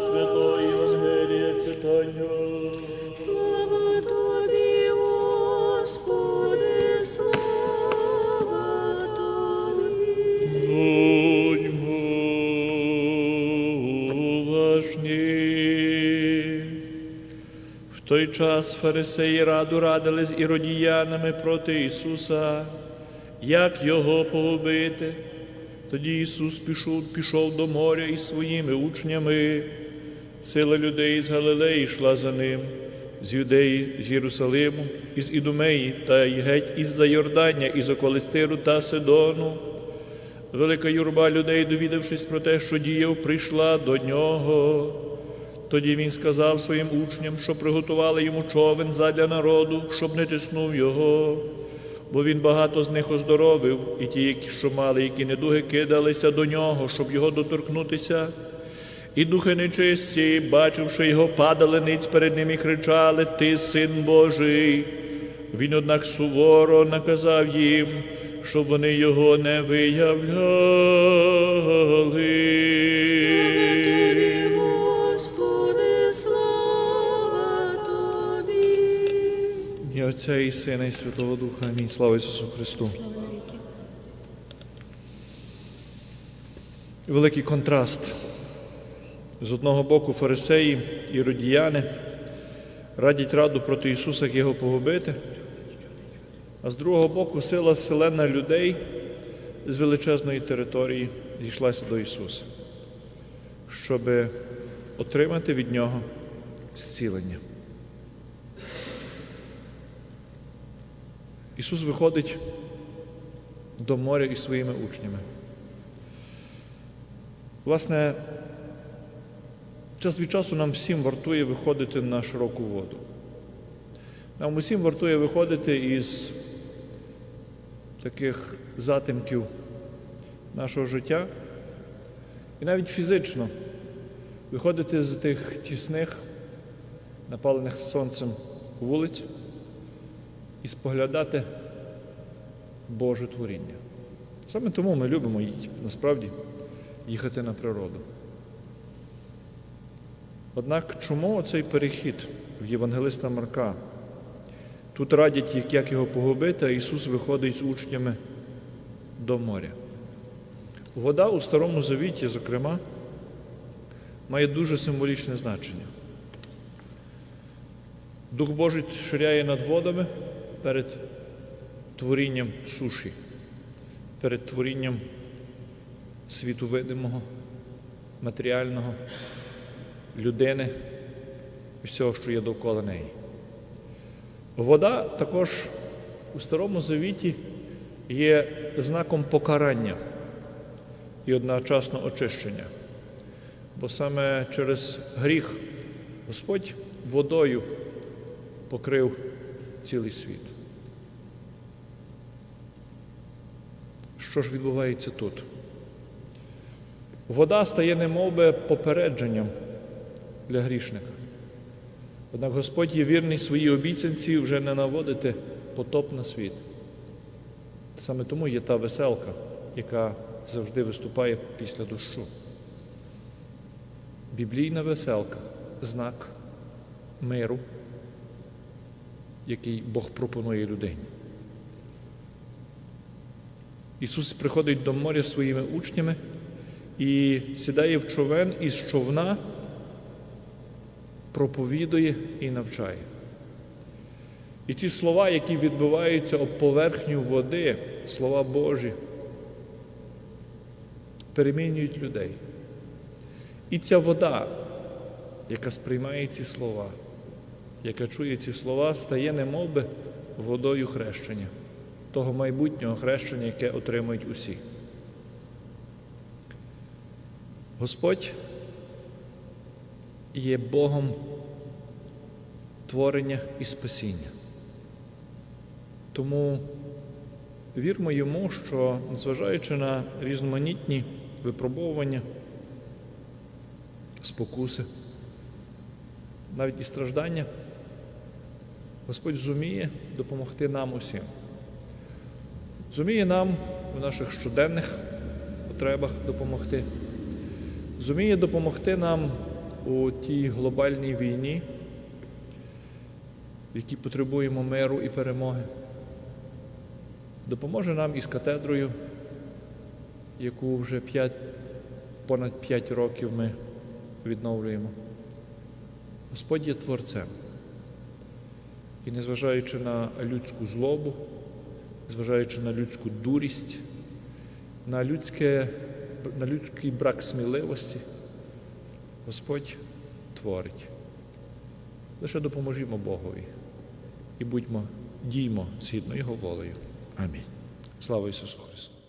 Святої Євангелія читання. Слава тобі, Господи, слава тобі. Будьмо уважні. В той час фарисеї раду радили з іродіянами проти Ісуса, як його погубити. Тоді Ісус пішов, пішов до моря із своїми учнями. Сила людей з Галилеї йшла за ним, з Юдеї, з Єрусалиму, із Ідумеї та й геть із-за Йордання, із околиць Тиру та Сидону. Велика юрба людей, довідавшись про те, що діяв, прийшла до нього. Тоді він сказав своїм учням, що приготували йому човен задля народу, щоб не тиснув його. Бо він багато з них оздоровив, і ті, що мали, які недуги, кидалися до нього, щоб його доторкнутися. І духи нечисті, бачивши його, падали ниць перед ним і кричали: Ти син Божий. Він, однак, суворо наказав їм, щоб вони його не виявляли. Отця і Сина, і Святого Духа. Амінь. Слава Ісусу Христу. Слава. Великий контраст. З одного боку фарисеї і родіяни радять раду проти Ісуса, як його погубити, а з другого боку сила селена людей з величезної території зійшлася до Ісуса, щоб отримати від Нього зцілення. Ісус виходить до моря із своїми учнями. Власне, час від часу нам всім вартує виходити на широку воду. Нам усім вартує виходити із таких затимків нашого життя і навіть фізично виходити з тих тісних, напалених сонцем вулиць і споглядати Боже творіння. Саме тому ми любимо насправді їхати на природу. Однак чому цей перехід в Євангелиста Марка? Тут радять, як його погубити, а Ісус виходить з учнями до моря. Вода у Старому Завіті, зокрема, має дуже символічне значення. Дух Божий ширяє над водами перед творінням суші, перед творінням світу видимого, матеріального, людини і всього, що є довкола неї. Вода також у Старому Завіті є знаком покарання і одночасно очищення. Бо саме через гріх Господь водою покрив цілий світ. Що ж відбувається тут? Вода стає немовби попередженням для грішника. Однак Господь є вірний своїй обіцянці вже не наводити потоп на світ. Саме тому є та веселка, яка завжди виступає після дощу. Біблійна веселка знак миру, який Бог пропонує людині. Ісус приходить до моря своїми учнями і сідає в човен і з човна проповідує і навчає. І ці слова, які відбиваються об поверхню води, слова Божі, перемінюють людей. І ця вода, яка сприймає ці слова, яка чує ці слова, стає немовби водою хрещення, того майбутнього хрещення, яке отримують усі. Господь є Богом творення і спасіння. Тому вірмо йому, що, незважаючи на різноманітні випробовування, спокуси, навіть і страждання, Господь зуміє допомогти нам усім. Зуміє нам в наших щоденних потребах допомогти, зуміє допомогти нам у тій глобальній війні, в якій потребуємо миру і перемоги. Допоможе нам із катедрою, яку вже 5, понад 5 років ми відновлюємо. Господь є творцем. І незважаючи на людську злобу, незважаючи на людську дурість, на, людське, на людський брак сміливості, Господь творить. Лише допоможімо Богові і будьмо, діймо згідно Його волею. Амінь. Слава Ісусу Христу!